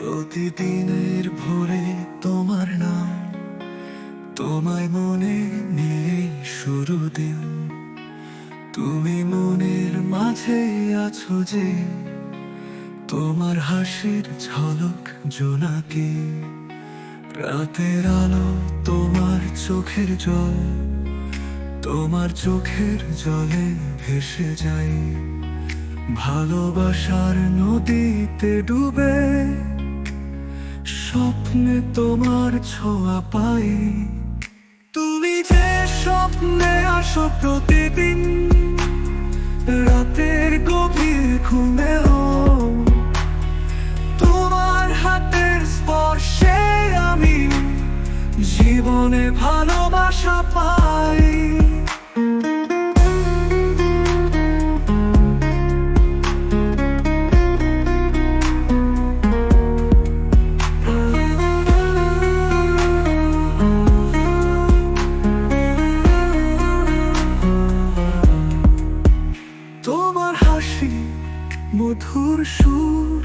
প্রতিদিনের ভোরে তোমার নাম, তোমায় মনে নিয়ে শুরু দিন। তুমি মনের মাঝে আছো যে, তোমার হাসির ঝলক জোনাকে। রাতের আলো তোমার চোখের জল, তোমার চোখের জলে ভেসে যাই ভালোবাসার নদীতে ডুবে স্বপ্নে তোমার ছোঁয়া পাই। তুমি যে স্বপ্নে আসো প্রতিদিন রাতের গভীর ঘুমেও মধুর সুর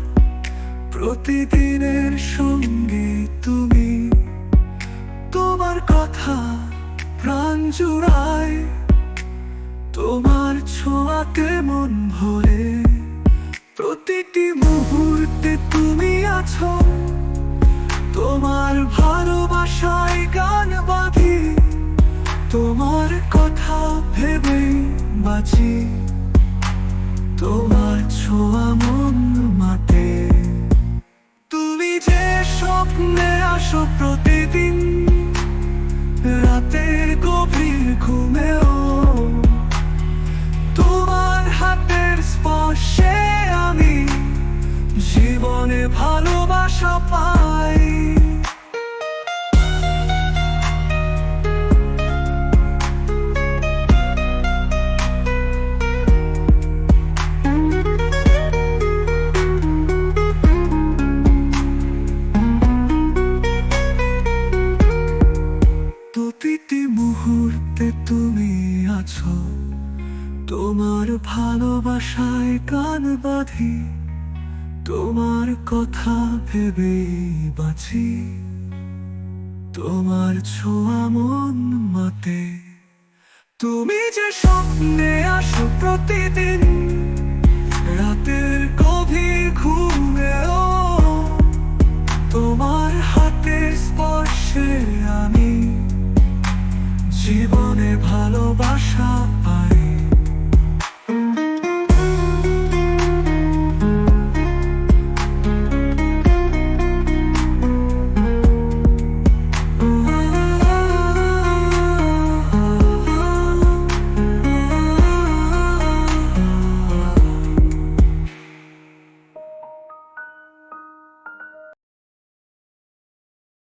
প্রতিদিনের সঙ্গী তুমি। তোমার কথা প্রাণ জুড়ায়, তোমার ছোঁয়াতে মন ভরে। প্রতিটি মুহূর্তে তুমি আছো, তোমার ভালোবাসায় গান বাঁধি তোমার কথা ভেবে বাঁচি তোমার ছোঁয়া মন মাতে। তুমি যে স্বপ্নে আসো প্রতিদিন রাতের গভীর ঘুমেও রাতে তুমি আছো, তোমার ভালোবাসায় কান বাঁধি, তোমার কথা ভেবে বাঁচি, তোমার ছোঁয়া মন মাতে। তুমি যে স্বপ্নে আসো প্রতিদিন, রাতের গভীর ঘুমেও, তোমার হাতের স্পর্শে আমি